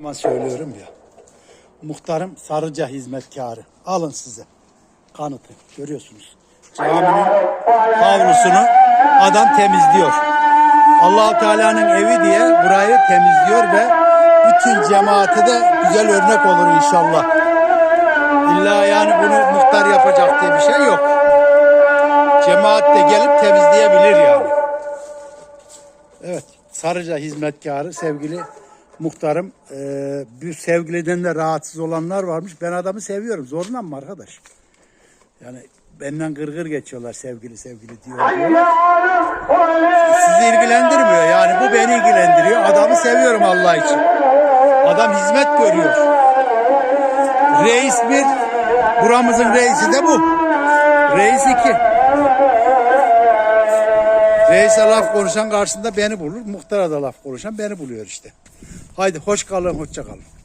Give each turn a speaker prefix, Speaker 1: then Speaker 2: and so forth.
Speaker 1: Ama söylüyorum ya. Muhtarım Sarıca hizmetkarı. Alın size. Kanıtı. Görüyorsunuz. Caminin havlusunu adam temizliyor. allah Teala'nın evi diye burayı temizliyor ve bütün cemaate de güzel örnek olur inşallah. İlla yani bunu muhtar yapacak diye bir şey yok. Cemaat de gelip temizleyebilir yani. Evet, Sarıca hizmetkarı sevgili muhtarım. Ee, bir sevgiliden de rahatsız olanlar varmış. Ben adamı seviyorum. Zorla mı arkadaş? Yani benden gırgır geçiyorlar sevgili sevgili diyor. Sizi ilgilendirmiyor yani bu beni ilgilendiriyor. Adamı seviyorum Allah için. Adam hizmet görüyor. Reis bir, buramızın reisi de bu. Reis iki. Reis'e laf konuşan karşısında beni bulur. Muhtara da laf konuşan beni buluyor işte. Haydi hoş kalın, hoşça kalın.